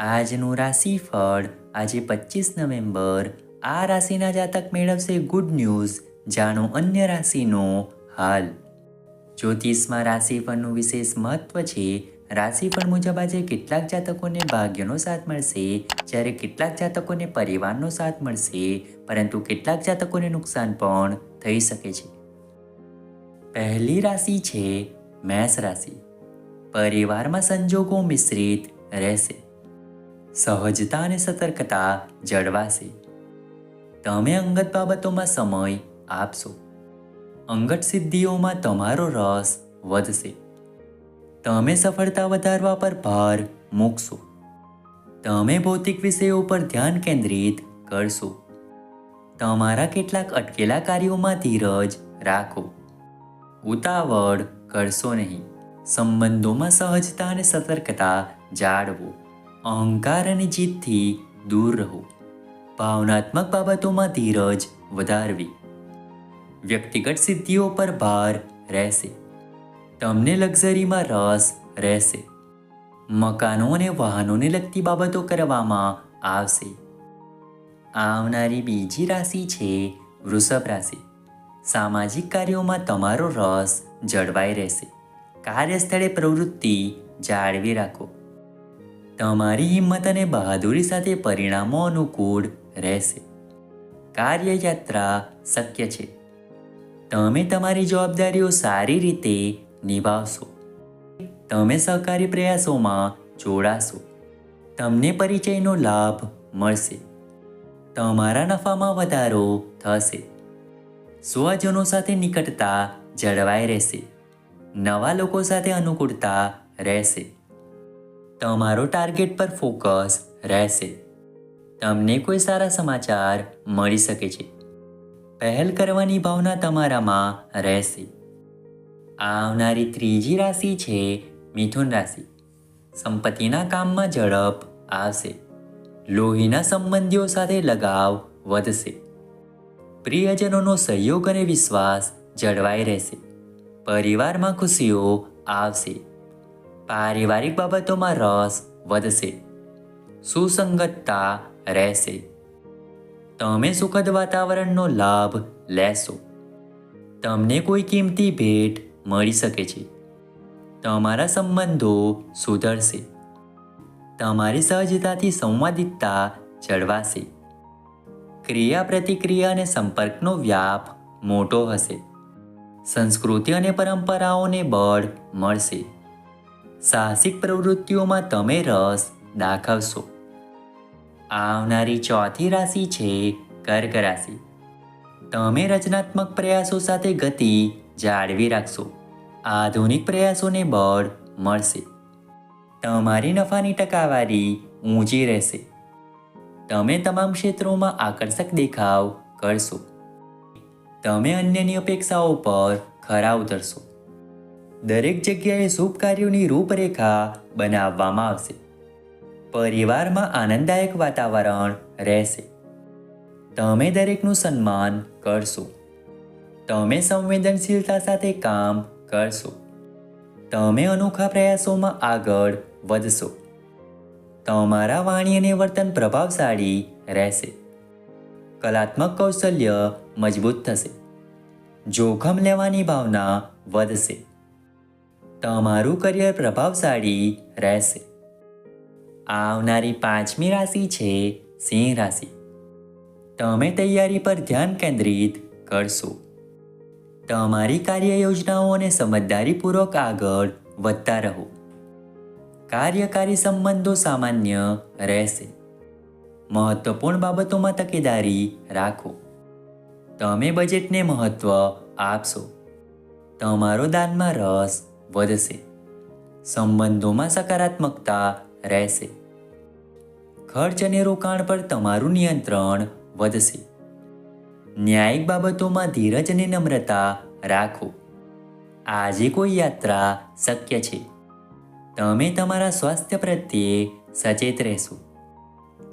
આજનું રાશિફળ આજે પચીસ નવેમ્બર. આ રાશિના જાતક મેળવશે ગુડ ન્યૂઝ જાણો અન્ય રાશિનો હાલ. જ્યોતિષમાં રાશિફળનું વિશેષ મહત્વ છે. રાશિફળ મુજબ આજે કેટલાક જાતકોને ભાગ્યનો સાથ મળશે. જ્યારે કેટલાક જાતકોને પરિવારનો સાથ મળશે. પરંતુ કેટલાક જાતકોને નુકસાન પણ થઈ શકે છે. પહેલી રાશિ છે મેષ રાશિ. પરિવારમાં સંજોગો મિશ્રિત રહેશે. સહજતા અને સતર્કતા જળવાશે. તમે અંગત બાબતોમાં સમય આપશો. અંગત સિદ્ધિઓમાં તમારો રસ વધશે. તમે સફળતા વધારવા પર ભાર મૂકશો. તમે ભૌતિક વિષયો પર ધ્યાન કેન્દ્રિત કરશો. તમારા કેટલાક અટકેલા કાર્યોમાં ધીરજ રાખો. ઉતાવળ કરશો નહીં. સંબંધોમાં સહજતા અને સતર્કતા જાળવો. અહંકાર અને જીતથી દૂર રહો. ભાવનાત્મક બાબતોમાં ધીરજ વધારવી. વ્યક્તિગત સિદ્ધિઓ પર ભાર રહેશે. તમને લક્ઝરીમાં રસ રહેશે. મકાનો અને વાહનોને લગતી બાબતો કરવામાં આવશે. આવનારી બીજી રાશિ છે વૃષભ રાશિ. સામાજિક કાર્યોમાં તમારો રસ જળવાઈ રહેશે. કાર્યસ્થળે પ્રવૃત્તિ જાળવી રાખો. તમારી હિંમત અને બહાદુરી સાથે પરિણામો અનુકૂળ રહેશે. કાર્યયાત્રા શક્ય છે. તમે તમારી જવાબદારીઓ સારી રીતે નિભાવશો. તમે સહકારી પ્રયાસોમાં જોડાશો. તમને પરિચયનો લાભ મળશે. તમારા નફામાં વધારો થશે. સ્વજનો સાથે નિકટતા જળવાઈ રહેશે. નવા લોકો સાથે અનુકૂળતા રહેશે. તમારો ટાર્ગેટ પર ફોકસ રહેશે. તમને કોઈ સારા સમાચાર મળી શકે છે. પહેલ કરવાની ભાવના તમારામાં રહેશે. આવનારી ત્રીજી રાશિ છે મિથુન રાશિ. સંપત્તિના કામમાં ઝડપ આવશે. લોહીના સંબંધીઓ સાથે લગાવ વધશે. પ્રિયજનોનો સહયોગ અને વિશ્વાસ જળવાઈ રહેશે. પરિવારમાં ખુશીઓ આવશે. પારિવારિક બાબતોમાં રસ વધશે, સુસંગતતા રહેશે. તમે સુખદ વાતાવરણનો લાભ લેશો. તમને કોઈ કિંમતી ભેટ મળી શકે છે. તમારા સંબંધો સુધરશે. તમારી સહજતાથી સંવાદિતતા જળવાશે. ક્રિયા પ્રતિક્રિયા અને સંપર્કનો વ્યાપ મોટો હશે. સંસ્કૃતિ અને પરંપરાઓને બળ મળશે. સાહસિક પ્રવૃત્તિઓમાં તમે રસ દાખવશો. આવનારી ચોથી રાશિ છે કર્ક રાશિ. તમે રચનાત્મક પ્રયાસો સાથે ગતિ જાળવી રાખશો. આધુનિક પ્રયાસોને બળ મળશે. તમારી નફાની ટકાવારી ઊંચી રહેશે. તમે તમામ ક્ષેત્રોમાં આકર્ષક દેખાવ કરશો. તમે અન્યની અપેક્ષાઓ પર ખરા ઉતરશો. દરેક જગ્યાએ શુભ કાર્યોની રૂપરેખા બનાવવામાં આવશે. પરિવારમાં આનંદદાયક વાતાવરણ રહેશે. તમે દરેકનું સન્માન કરશો. તમે સંવેદનશીલતા સાથે કામ કરશો. તમે અનોખા પ્રયાસોમાં આગળ વધશો. તમારા વાણી અને વર્તન પ્રભાવશાળી રહેશે. કલાત્મક કૌશલ્ય મજબૂત થશે. જોખમ લેવાની ભાવના વધશે. તમારું કરિયર પ્રભાવશાળી રહેશે. આવનારી પાંચમી રાશિ છે સિંહ રાશિ. તમે તૈયારી પર ધ્યાન કેન્દ્રિત કરશો. તમારી કાર્ય યોજનાઓ અને સમજદારીપૂર્વક આગળ વધતા રહો. કાર્યકારી સંબંધો સામાન્ય રહેશે. મહત્વપૂર્ણ બાબતોમાં તકેદારી રાખો. તમે બજેટને મહત્વ આપશો. તમારો દાનમાં રસ વધશે. સંબંધોમાં સકારાત્મકતા રહેશે. ખર્ચ અને રોકાણ પર તમારું નિયંત્રણ વધશે. ન્યાયિક બાબતોમાં ધીરજ અને નમ્રતા રાખો. આજે કોઈ યાત્રા શક્ય છે. તમે તમારા સ્વાસ્થ્ય પ્રત્યે સચેત રહેશો.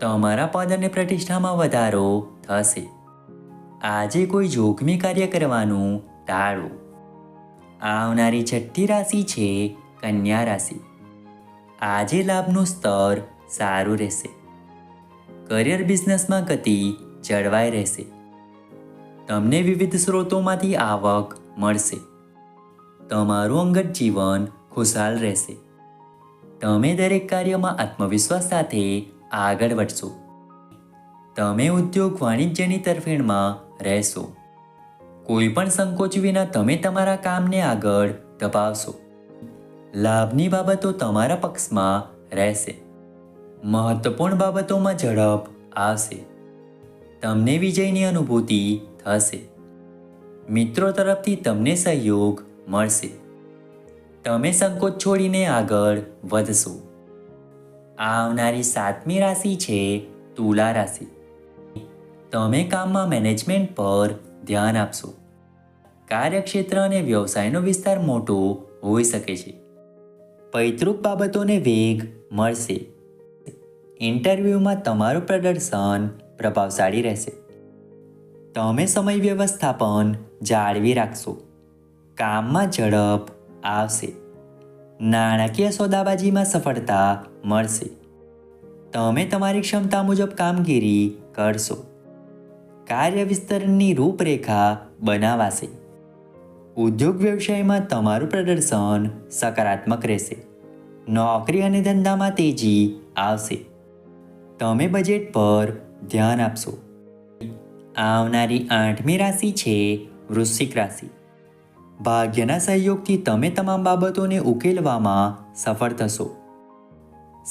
તમારા પદ અને પ્રતિષ્ઠામાં વધારો થશે. આજે કોઈ જોખમી કાર્ય કરવાનું ટાળો. આવનારી છઠ્ઠી રાશિ છે કન્યા રાશિ. આજે લાભનું સ્તર સારું રહેશે. કરિયર બિઝનેસમાં ગતિ જળવાઈ રહેશે. તમને વિવિધ સ્રોતોમાંથી આવક મળશે. તમારું અંગત જીવન ખુશાલ રહેશે. તમે દરેક કાર્યમાં આત્મવિશ્વાસ સાથે આગળ વધશો. તમે ઉદ્યોગ વાણિજ્યની તરફેણમાં રહેશો. કોઈ પણ સંકોચ વિના તમે તમારા કામને આગળ ધપાવશો લાભની બાબતો તમારા પક્ષમાં રહેશે. મહત્વપૂર્ણ બાબતોમાં ઝડપ આવશે. તમને વિજયની અનુભૂતિ થશે. મિત્રો તરફથી તમને સહયોગ મળશે. તમે સંકોચ છોડીને આગળ વધશો. આવનારી સાતમી રાશિ છે તુલા રાશિ. તમે કામમાં મેનેજમેન્ટ પર ધ્યાન આપશો. કાર્યક્ષેત્ર અને વ્યવસાયનો વિસ્તાર મોટો હોઈ શકે છે. પૈતૃક બાબતોને વેગ મળશે. ઇન્ટરવ્યૂમાં તમારું પ્રદર્શન પ્રભાવશાળી રહેશે. તમે સમય વ્યવસ્થાપન જાળવી રાખશો. કામમાં ઝડપ આવશે. નાણાકીય સોદાબાજીમાં સફળતા મળશે. તમે તમારી ક્ષમતા મુજબ કામગીરી કરશો. કાર્ય વિસ્તરણની રૂપરેખા બનાવાશે. ઉદ્યોગ વ્યવસાયમાં તમારું પ્રદર્શન સકારાત્મક રહેશે. નોકરી અને ધંધામાં તેજી આવશે. તમે બજેટ પર ધ્યાન આપશો. આવનારી આઠમી રાશિ છે વૃશ્ચિક રાશિ. ભાગ્યના સહયોગથી તમે તમામ બાબતોને ઉકેલવામાં સફળ થશો.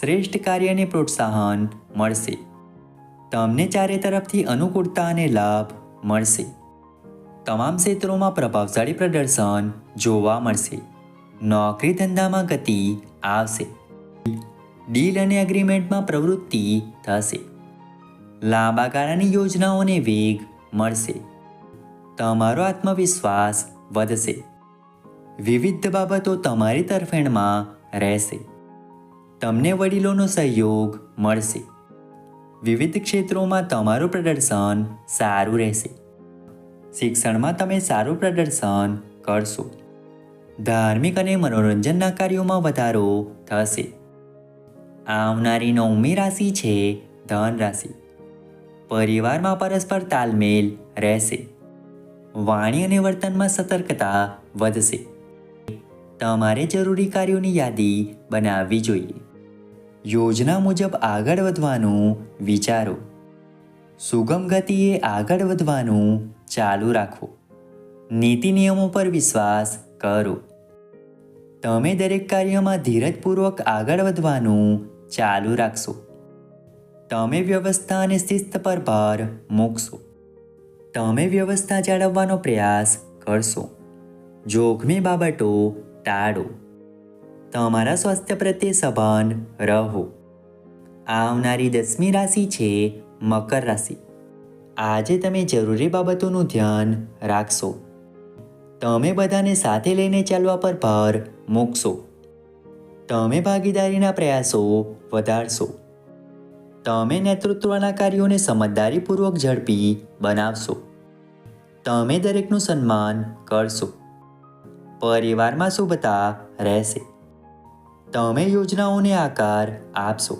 શ્રેષ્ઠ કાર્યને પ્રોત્સાહન મળશે. તમને ચારે તરફથી અનુકૂળતા અને લાભ મળશે. તમામ ક્ષેત્રોમાં પ્રભાવશાળી પ્રદર્શન જોવા મળશે. નોકરી ધંધામાં ગતિ આવશે. ડીલ અને એગ્રીમેન્ટમાં પ્રવૃત્તિ થશે. લાંબા ગાળાની યોજનાઓને વેગ મળશે. તમારો આત્મવિશ્વાસ વધશે. વિવિધ બાબતો તમારી તરફેણમાં રહેશે. તમને વડીલોનો સહયોગ મળશે. વિવિધ ક્ષેત્રોમાં તમારું પ્રદર્શન સારું રહેશે. શિક્ષણમાં તમે સારું પ્રદર્શન કરશો. ધાર્મિક અને મનોરંજનના કાર્યોમાં વધારો થશે. આવનારી નવમી રાશિ છે ધન રાશિ. પરિવારમાં પરસ્પર તાલમેલ રહેશે. વાણી અને વર્તનમાં સતર્કતા વધશે. તમારે જરૂરી કાર્યોની યાદી બનાવવી જોઈએ. યોજના મુજબ આગળ વધવાનું વિચારો. સુગમ ગતિએ આગળ વધવાનું ચાલુ રાખો. નીતિ નિયમો પર વિશ્વાસ કરો. તમે દરેક કાર્યમાં ધીરજપૂર્વક આગળ વધવાનું ચાલુ રાખશો. તમે વ્યવસ્થા અને શિસ્ત પર ભાર મૂકશો. તમે વ્યવસ્થા જાળવવાનો પ્રયાસ કરશો. જોખમી બાબતો ટાળો. તમારા સ્વાસ્થ્ય પ્રત્યે સભાન રહો. આવનારી દસમી રાશિ છે મકર રાશિ. આજે તમે જરૂરી બાબતોનું ધ્યાન રાખશો. તમે બધાને સાથે લઈને ચાલવા પર ભાર મૂકશો. તમે ભાગીદારીના પ્રયાસો વધારશો. તમે નેતૃત્વના કાર્યોને સમજદારીપૂર્વક ઝડપી બનાવશો. તમે દરેકનું સન્માન કરશો. પરિવારમાં શુભતા રહેશે. તમે યોજનાઓને આકાર આપશો.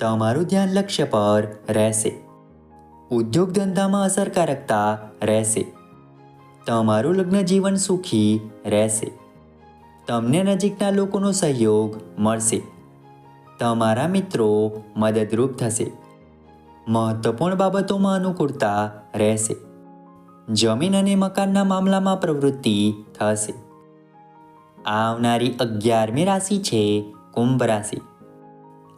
તમારું ધ્યાન લક્ષ્ય પર રહેશે. ઉદ્યોગ ધંધામાં અસરકારકતા રહેશે. તમારું લગ્ન જીવન સુખી રહેશે. તમને નજીકના લોકોનો સહયોગ મળશે. તમારા મિત્રો મદદરૂપ થશે. મહત્વપૂર્ણ બાબતોમાં અનુકૂળતા રહેશે. જમીન અને મકાનના મામલામાં પ્રવૃત્તિ થશે. આવનારી અગિયારમી રાશિ છે, કુંભ રાશિ.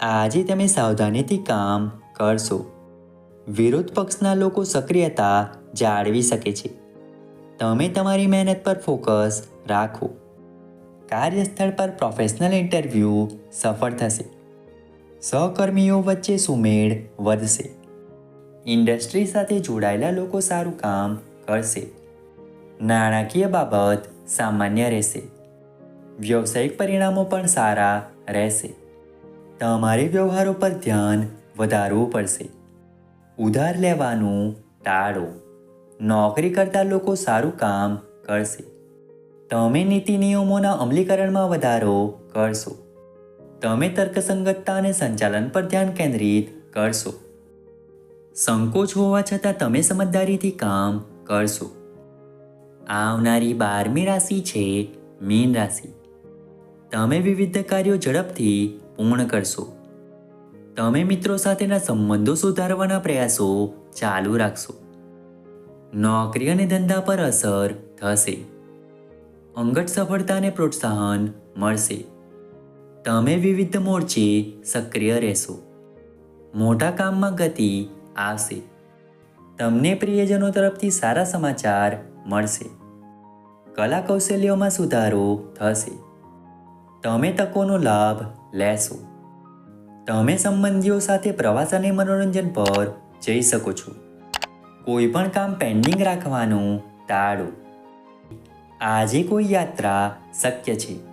આજે તમે સાવધાનીથી કામ કરશો. વિરોધ પક્ષના લોકો સક્રિયતા જાળવી શકે છે. તમે તમારી મહેનત પર ફોકસ રાખો. કાર્યસ્થળ પર પ્રોફેશનલ ઇન્ટરવ્યૂ સફળ થશે. સહકર્મીઓ વચ્ચે સુમેળ વધશે. ઇન્ડસ્ટ્રી સાથે જોડાયેલા લોકો સારું કામ કરશે. નાણાકીય બાબત સામાન્ય રહેશે. વ્યવસાયિક પરિણામો પણ સારા રહેશે. તમારે વ્યવહારો પર ધ્યાન વધારવું પડશે. ઉધાર લેવાનું ટાળો. નોકરી કરતા લોકો સારું કામ કરશે. તમે નીતિ નિયમોના અમલીકરણમાં વધારો કરશો. તમે તર્કસંગતતા અને સંચાલન પર ધ્યાન કેન્દ્રિત કરશો. સંકોચ હોવા છતાં તમે સમજદારીથી કામ કરશો. આવનારી બારમી રાશિ છે મીન રાશિ. તમે વિવિધ કાર્યો ઝડપથી પૂર્ણ કરશો. તમે મિત્રો સાથેના સંબંધો સુધારવાના પ્રયાસો ચાલુ રાખશો. નોકરી અને ધંધા પર અસર થશે. અંગત સફળતાને પ્રોત્સાહન મળશે. તમે વિવિધ મોરચે સક્રિય રહેશો. મોટા કામમાં ગતિ આવશે. તમને પ્રિયજનો તરફથી સારા સમાચાર મળશે. કલા કૌશલ્યોમાં સુધારો થશે. તમે તકોનો લાભ લેશો. તમે સંબંધીઓ સાથે પ્રવાસ અને મનોરંજન પર જઈ શકો છો. કોઈ પણ કામ પેન્ડિંગ રાખવાનું ટાળો. આજે કોઈ યાત્રા શક્ય છે.